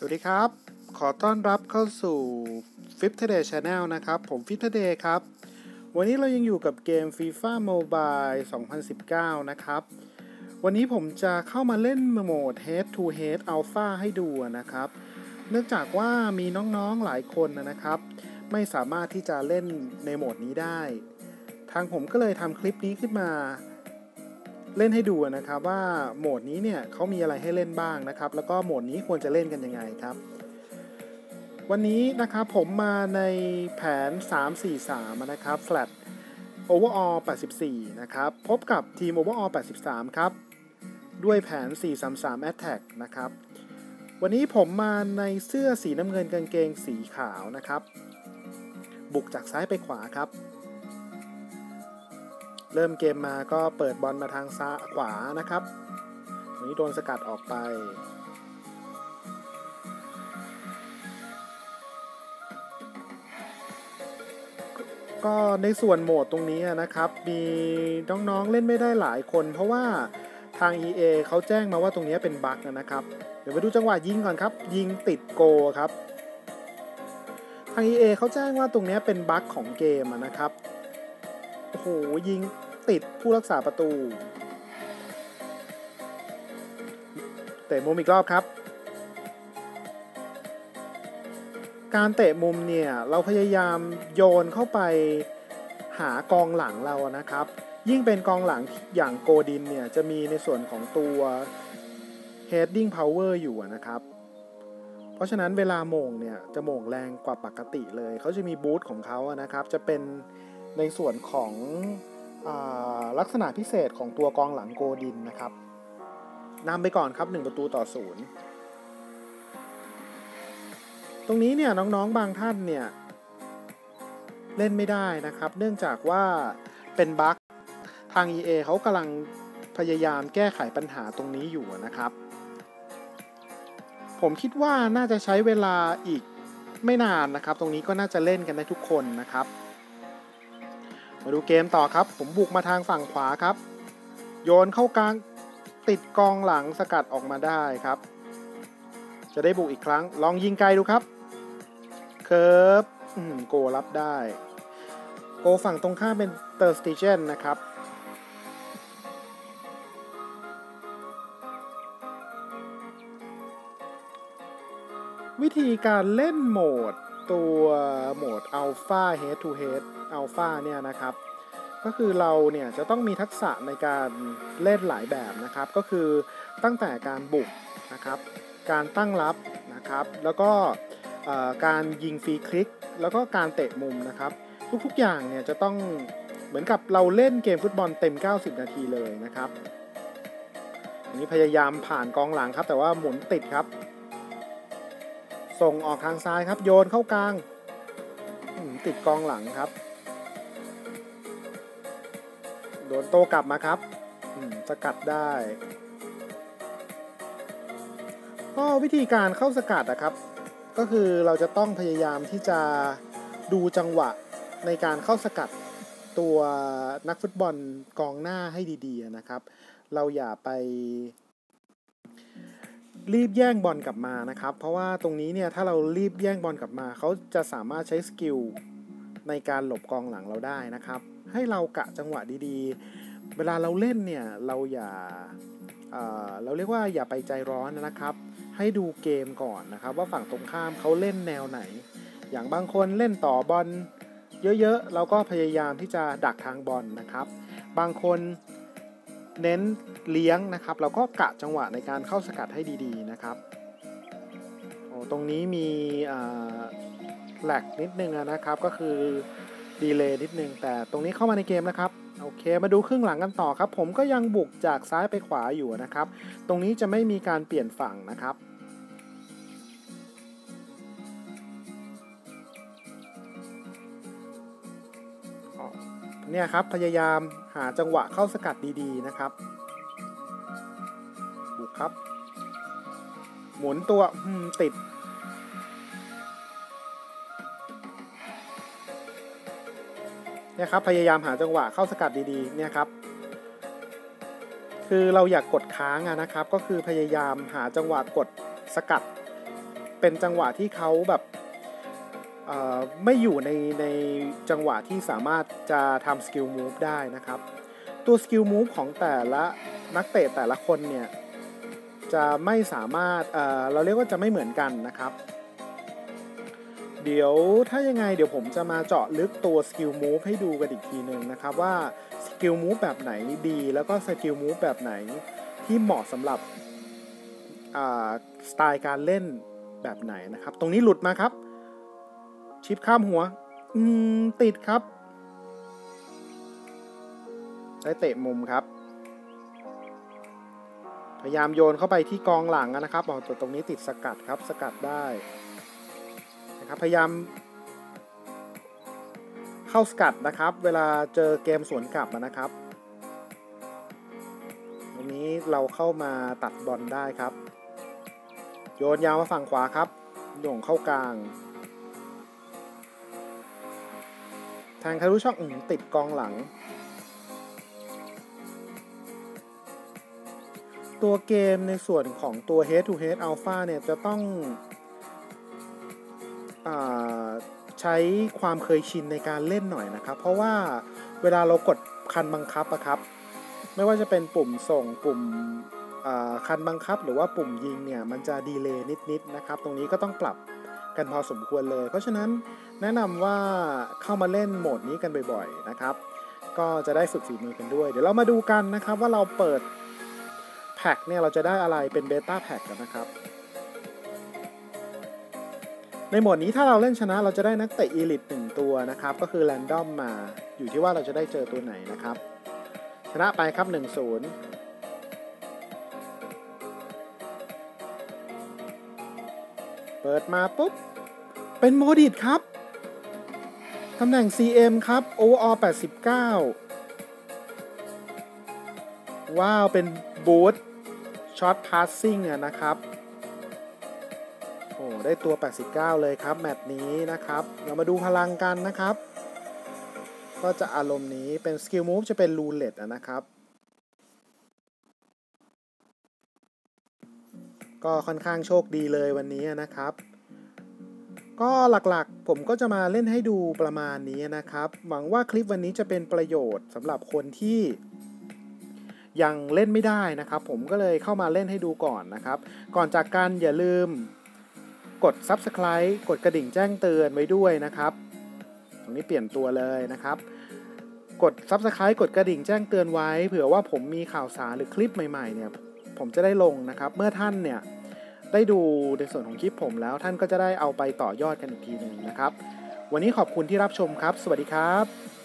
สวัสดีครับ ขอต้อนรับเข้าสู่ f i f t Day Channel นะครับ ผม f i f t Day ครับ วันนี้เรายังอยู่กับเกม FIFA Mobile 2019 นะครับ วันนี้ผมจะเข้ามาเล่นโหมด Head to Head Alpha ให้ดูนะครับ เนื่องจากว่ามีน้องๆหลายคนนะครับ ไม่สามารถที่จะเล่นในโหมดนี้ได้ ทางผมก็เลยทำคลิปนี้ขึ้นมา เล่นให้ดูนะครับว่าโหมดนี้เนี่ยเขามีอะไรให้เล่นบ้างนะครับ แล้วก็โหมดนี้ควรจะเล่นกันยังไงครับ วันนี้นะครับผมมาในแผน 343 นะครับ flat overall 84 นะครับ พบกับทีม overall 83 ครับ ด้วยแผน 433 attack นะครับ วันนี้ผมมาในเสื้อสีน้ำเงินกางเกงสีขาวนะครับ บุกจากซ้ายไปขวาครับ เริ่มเกมมาก็เปิดบอลมาทางซ้ายขวานะครับวันนี้โดนสกัดออกไป ก็ในส่วนโหมดตรงนี้นะครับ มีน้องๆเล่นไม่ได้หลายคน เพราะว่าทาง EA เขาแจ้งมาว่าตรงนี้เป็นบั๊กนะครับ เดี๋ยวไปดูจังหวะยิงก่อนครับ ยิงติดโกครับทาง EA เขาแจ้งว่าตรงนี้เป็นบั๊กของเกมนะครับ โอ้โห ยิง ติดผู้รักษาประตู เตะมุมอีกรอบครับ การเตะมุมเนี่ยเราพยายามโยนเข้าไปหากองหลังเรานะครับ ยิ่งเป็นกองหลังอย่างโกดินเนี่ยจะมีในส่วนของตัว heading power อยู่นะครับเพราะฉะนั้นเวลาโมงเนี่ยจะโมงแรงกว่าปกติเลย เขาจะมีบูทของเขานะครับ จะเป็นในส่วนของ ลักษณะพิเศษของตัวกองหลังโกดินนะครับนำไปก่อนครับ 1 ประตูต่อศูนย์ตรงนี้เนี่ยน้องๆบางท่านเนี่ย เล่นไม่ได้นะครับ เนื่องจากว่าเป็นบั๊กทาง EA เขากำลังพยายามแก้ไขปัญหาตรงนี้อยู่นะครับ ผมคิดว่าน่าจะใช้เวลาอีกไม่นานนะครับ ตรงนี้ก็น่าจะเล่นกันได้ทุกคนนะครับ มาดูเกมต่อครับ ผมบุกมาทางฝั่งขวาครับ โยนเข้ากลางติดกองหลังสกัดออกมาได้ครับ จะได้บุกอีกครั้ง ลองยิงไกลดูครับ เคิร์ฟโกรับได้ โกฝั่งตรงข้ามเป็นเตอร์สติเจนนะครับวิธีการเล่นโหมด ตัวโหมด Alpha Head to Head Alpha เนี่ยนะครับ ก็คือเราเนี่ยจะต้องมีทักษะในการเล่นหลายแบบนะครับ ก็คือตั้งแต่การบุกนะครับ การตั้งรับนะครับ แล้วก็การยิงฟรีคลิก แล้วก็การเตะมุมนะครับ ทุกๆอย่างเนี่ยจะต้องเหมือนกับเราเล่นเกมฟุตบอลเต็ม 90 นาทีเลยนะครับอันนี้พยายามผ่านกองหลังครับ แต่ว่าหมุนติดครับ ส่งออกทางซ้ายครับโยนเข้ากลาง ติดกองหลังครับ โดนโตกลับมาครับสกัดได้ก็วิธีการเข้าสกัดนะครับ ก็คือเราจะต้องพยายามที่จะดูจังหวะในการเข้าสกัดตัวนักฟุตบอลกองหน้าให้ดี ๆนะครับ เราอย่าไป รีบแย่งบอลกลับมานะครับ เพราะว่าตรงนี้เนี่ยถ้าเรารีบแย่งบอลกลับมา เขาจะสามารถใช้สกิลในการหลบกองหลังเราได้นะครับ ให้เรากะจังหวะดีๆ เวลาเราเล่นเนี่ยเราอย่าเราเรียกว่าอย่าไปใจร้อนนะครับ ให้ดูเกมก่อนนะครับ ว่าฝั่งตรงข้ามเขาเล่นแนวไหน อย่างบางคนเล่นต่อบอลเยอะๆ เราก็พยายามที่จะดักทางบอลนะครับ บางคน เน้นเลี้ยงนะครับเราก็กะจังหวะในการเข้าสกัดให้ดีๆนะครับโอ้ตรงนี้มีแหลกนิดนึงนะครับ ก็คือดีเลย์นิดนึง แต่ตรงนี้เข้ามาในเกมนะครับโอเค มาดูครึ่งหลังกันต่อครับ ผมก็ยังบุกจากซ้ายไปขวาอยู่นะครับ ตรงนี้จะไม่มีการเปลี่ยนฝั่งนะครับ เนี่ยครับพยายามหาจังหวะเข้าสกัดดีๆนะครับ บุกครับ หมุนตัวติด เนี่ยครับพยายามหาจังหวะเข้าสกัดดีๆ เนี่ยครับ คือเราอยากกดค้างนะครับ ก็คือพยายามหาจังหวะกดสกัด เป็นจังหวะที่เขาแบบ ไม่อยู่ในในจังหวะที่สามารถจะทำสกิลมูฟได้นะครับ ตัวสกิลมูฟของแต่ละนักเตะแต่ละคนเนี่ย จะไม่สามารถเเราเรียกว่าจะไม่เหมือนกันนะครับ เดี๋ยวถ้ายังไงเดี๋ยวผมจะมาเจาะลึกตัวสกิลมูฟให้ดูกันอีกทีหนึ่งนะครับว่าสกิลมูฟแบบไหนดี แล้วก็สกิลมูฟแบบไหนที่เหมาะสำหรับสไตล์การเล่นแบบไหนนะครับ ตรงนี้หลุดมาครับ ชิปข้ามหัว อืม ติดครับ ได้เตะมุมครับ พยายามโยนเข้าไปที่กองหลังนะครับอ๋อตัวตรงนี้ติดสกัดครับ สกัดได้นะครับพยายามเข้าสกัดนะครับ เวลาเจอเกมสวนกลับนะครับ ตรงนี้เราเข้ามาตัดบอลได้ครับ โยนยาวมาฝั่งขวาครับโย่งเข้ากลาง ทางคารุช่องอื่นติดกองหลัง ตัวเกมในส่วนของตัว Head to Head Alpha เนี่ยจะต้องอใช้ความเคยชินในการเล่นหน่อยนะครับ เพราะว่าเวลาเรากดคันบังคับอะครับ ไม่ว่าจะเป็นปุ่มส่งปุ่มคันบังคับ หรือว่าปุ่มยิงเนี่ยมันจะดีเลย์นิดๆนะครับ ตรงนี้ก็ต้องปรับ กันพอสมควรเลย เพราะฉะนั้นแนะนำว่าเข้ามาเล่นโหมดนี้กันบ่อยๆนะครับ ก็จะได้ฝึกฝีมือกันด้วย เดี๋ยวเรามาดูกันนะครับว่าเราเปิดแพ็กเนี่ยเราจะได้อะไรเป็นเบต้าแพ็กกันนะครับ ในโหมดนี้ถ้าเราเล่นชนะเราจะได้นักเตะอีลิตหนึ่งตัวนะครับ ก็คือแรนดอมมาอยู่ที่ว่าเราจะได้เจอตัวไหนนะครับ ชนะไปครับ 1-0เปิดมาปุ๊บ เป็นโมดิตครับ ตำแหน่ง CM ครับ overall 89 ว้าว เป็นบูทช็อตพาสซิ่งอะนะครับ โอ้ ได้ตัว 89 เลยครับ แมตช์นี้นะครับ เรามาดูพลังกันนะครับ ก็จะอารมณ์นี้เป็นสกิลมูฟจะเป็นรูเล็ตนะครับก็ค่อนข้างโชคดีเลยวันนี้นะครับ ก็หลักๆ ผมก็จะมาเล่นให้ดูประมาณนี้นะครับ หวังว่าคลิปวันนี้จะเป็นประโยชน์สำหรับคนที่ยังเล่นไม่ได้นะครับ ผมก็เลยเข้ามาเล่นให้ดูก่อนนะครับ ก่อนจากกันอย่าลืมกด Subscribe กดกระดิ่งแจ้งเตือนไว้ด้วยนะครับ ตรงนี้เปลี่ยนตัวเลยนะครับ กด Subscribe กดกระดิ่งแจ้งเตือนไว้ เผื่อว่าผมมีข่าวสารหรือคลิปใหม่ๆเนี่ยผมจะได้ลงนะครับ เมื่อท่านเนี่ย ได้ดูในส่วนของคลิปผมแล้วท่านก็จะได้เอาไปต่อยอดกันอีกทีหนึ่งนะครับ วันนี้ขอบคุณที่รับชมครับ สวัสดีครับ